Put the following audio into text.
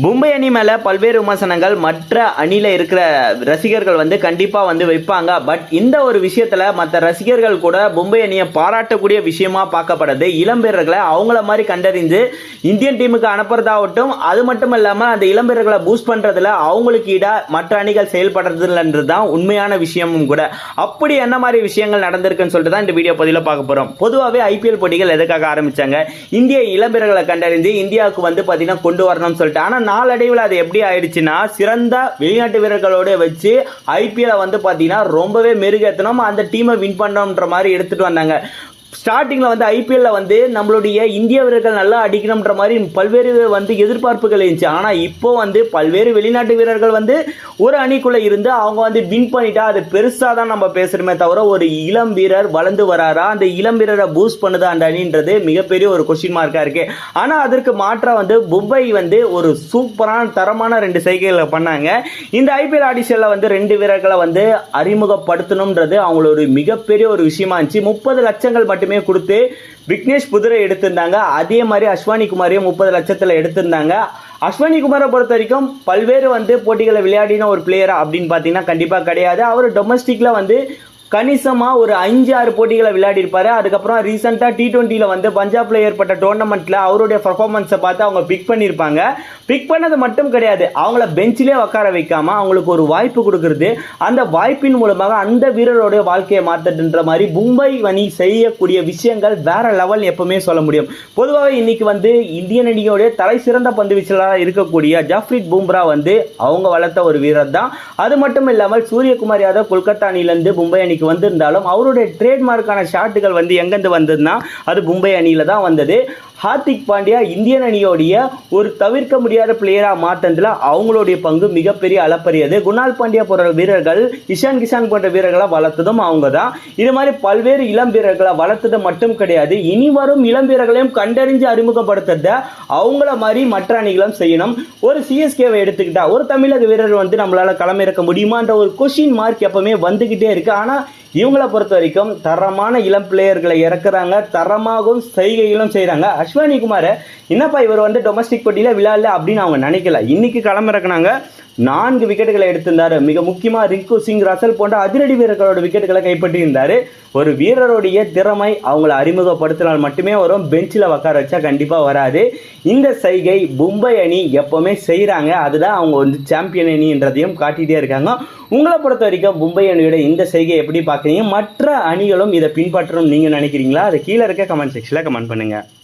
மும்பை அணி மேலே பல்வேறு விமர்சனங்கள் மற்ற அணியில் இருக்கிற ரசிகர்கள் வந்து கண்டிப்பாக வந்து வைப்பாங்க. பட் இந்த ஒரு விஷயத்தில் மற்ற ரசிகர்கள் கூட மும்பை அணியை பாராட்டக்கூடிய விஷயமா பார்க்கப்படுது இளம்பெயர்களை அவங்கள மாதிரி கண்டறிந்து இந்தியன் டீமுக்கு அனுப்புறதாகட்டும் அது மட்டும் இல்லாமல் அந்த இளம்பெயர்களை பூஸ்ட் பண்ணுறதுல அவங்களுக்கு ஈடாக மற்ற அணிகள் செயல்படுறதுலன்றது தான் உண்மையான விஷயமும் கூட. அப்படி என்ன மாதிரி விஷயங்கள் நடந்திருக்குன்னு சொல்லிட்டு தான் இந்த வீடியோ பதிவில் பார்க்க போகிறோம் பொதுவாகவே ஐபிஎல் போட்டிகள் எதுக்காக ஆரம்பித்தாங்க இந்திய இளம்பெயர்களை கண்டறிந்து இந்தியாவுக்கு வந்து பார்த்தீங்கன்னா கொண்டு வரணும்னு சொல்லிட்டு. ஆனால் நாளடைவில் அது எப்படி ஆயிடுச்சுன்னா சிறந்த வெளிநாட்டு வீரர்களோட வச்சு ஐபிஎல்லை வந்து பார்த்தீங்கன்னா ரொம்பவே மெருகேற்றணும் அந்த டீமை வின் பண்ணணுன்ற மாதிரி எடுத்துகிட்டு வந்தாங்க. ஸ்டார்டிங்கில் வந்து ஐபிஎல்ல வந்து நம்மளுடைய இந்திய வீரர்கள் நல்லா அடிக்கணுன்ற மாதிரி பல்வேறு வந்து எதிர்பார்ப்புகள் இருந்துச்சு. ஆனால் இப்போ வந்து பல்வேறு வெளிநாட்டு வீரர்கள் வந்து ஒரு அணிக்குள்ளே இருந்து அவங்க வந்து வின் பண்ணிட்டா அது பெருசாக தான் நம்ம பேசுகிறோமே தவிர ஒரு இளம் வீரர் வளர்ந்து வராரா? அந்த இளம் வீரரை பூஸ்ட் பண்ணுதா அந்த அணின்றது மிகப்பெரிய ஒரு கொஸ்டின் மார்க்காக இருக்கு. ஆனால் அதற்கு மாற்றாக வந்து மும்பை வந்து ஒரு சூப்பரான தரமான ரெண்டு செய்கைகளை பண்ணாங்க. இந்த ஐபிஎல் ஆடிஷனில் வந்து ரெண்டு வீரர்களை வந்து அறிமுகப்படுத்தணுன்றது அவங்களோட ஒரு மிகப்பெரிய ஒரு விஷயமா இருந்துச்சு. முப்பது லட்சங்கள் மட்டுமே கொடுத்து விக்னேஷ் புதுரை எடுத்திருந்தாங்க. அதே மாதிரி அஸ்வானி குமாரையும் முப்பது லட்சத்தில் எடுத்திருந்தாங்க. அஸ்வினி குமாரை பொறுத்த வரைக்கும் பல்வேறு வந்து போட்டிகளை விளையாடின ஒரு பிளேயரா அப்படின்னு பார்த்தீங்கன்னா கண்டிப்பாக கிடையாது. அவர் டொமஸ்டிக்கில் வந்து கணிசமாக ஒரு அஞ்சு ஆறு போட்டிகளை விளையாடிருப்பாரு அதுக்கப்புறம் ரீசெண்டாக டி டுவெண்ட்டியில் வந்து பஞ்சாப்ல ஏற்பட்ட டோர்னமெண்ட்டில் அவருடைய பர்ஃபார்மன்ஸை பார்த்து அவங்க பிக் பண்ணியிருப்பாங்க. பிக் பண்ணது மட்டும் கிடையாது. அவங்கள பெஞ்சிலே உட்கார வைக்காம அவங்களுக்கு ஒரு வாய்ப்பு கொடுக்கறது. அந்த வாய்ப்பின் மூலமாக அந்த வீரருடைய வாழ்க்கையை மாற்றதுன்ற மாதிரி மும்பை அணி செய்யக்கூடிய விஷயங்கள் வேற லெவல் எப்பவுமே சொல்ல முடியும். பொதுவாக இன்னைக்கு வந்து இந்தியன் அணியோடைய தலை சிறந்த பந்து வீச்சலாக இருக்கக்கூடிய ஜாஃப்ரித் பும்ரா வந்து அவங்க வளர்த்த ஒரு வீரர் தான் அது மட்டும் இல்லாமல் சூரியகுமார் யாதவ் கொல்கத்தா அணியிலிருந்து மும்பை அணிக்கு வந்திருந்தாலும் அவருடைய ட்ரேட்மார்க்கான ஷாட்டுகள் வந்து எங்கேருந்து வந்ததுன்னா அது மும்பை அணியில் தான் வந்தது. ஹார்திக் பாண்டியா இந்தியன் அணியோடைய ஒரு தவிர்க்க முடியாத பிளேயராக மாற்றத்தில் அவங்களுடைய பங்கு மிகப்பெரிய அளப்பரியது. குணால் பாண்டியா போன்ற வீரர்கள் இஷான் கிஷான் போன்ற வீரர்களை வளர்த்ததும் அவங்க தான். இது மாதிரி பல்வேறு இளம் வீரர்களை வளர்த்தது மட்டும் கிடையாது இனி வரும் இளம் வீரர்களையும் கண்டறிஞ்சு அறிமுகப்படுத்துறத அவங்கள மாதிரி மற்ற அணிகளும் செய்யணும். ஒரு சிஎஸ்கேவை எடுத்துக்கிட்டா ஒரு தமிழக வீரர் வந்து நம்மளால் களமிறக்க முடியுமான்ற ஒரு கொஷின் மார்க் எப்பவுமே வந்துக்கிட்டே இருக்கு. ஆனால் இவங்கள பொறுத்த வரைக்கும் தரமான இளம் பிளேயர்களை இறக்குறாங்க. தரமாகவும் செய்கைகளும் செய்கிறாங்க அஸ்வானி குமார் என்னப்பா இவர் வந்து டொமஸ்டிக் போட்டியில் விளையாடல? அப்படின்னு அவங்க நினைக்கல. இன்னைக்கு களமிறக்குனாங்க. நான்கு விக்கெட்டுகளை எடுத்திருந்தாரு. மிக முக்கியமாக ரிங்கு சிங் ரசல் போன்ற அதிரடி வீரர்களோட விக்கெட்டுகளை கைப்பற்றியிருந்தார். ஒரு வீரருடைய திறமை அவங்களை அறிமுகப்படுத்தினால் மட்டுமே வரும். பெஞ்சில் உட்கார வச்சா கண்டிப்பாக வராது. இந்த சைகை மும்பை அணி எப்போவுமே செய்கிறாங்க அதுதான் அவங்க வந்து சாம்பியன் அணின்றதையும் காட்டிகிட்டே இருக்காங்க. உங்களை பொறுத்த வரைக்கும் மும்பை அணியோட இந்த செய்கை எப்படி பார்க்குறீங்க? மற்ற அணிகளும் இதை பின்பற்றணும் நீங்கள் நினைக்கிறீங்களா? அதை கீழே இருக்க கமெண்ட் செக்ஷனில் கமெண்ட் பண்ணுங்கள்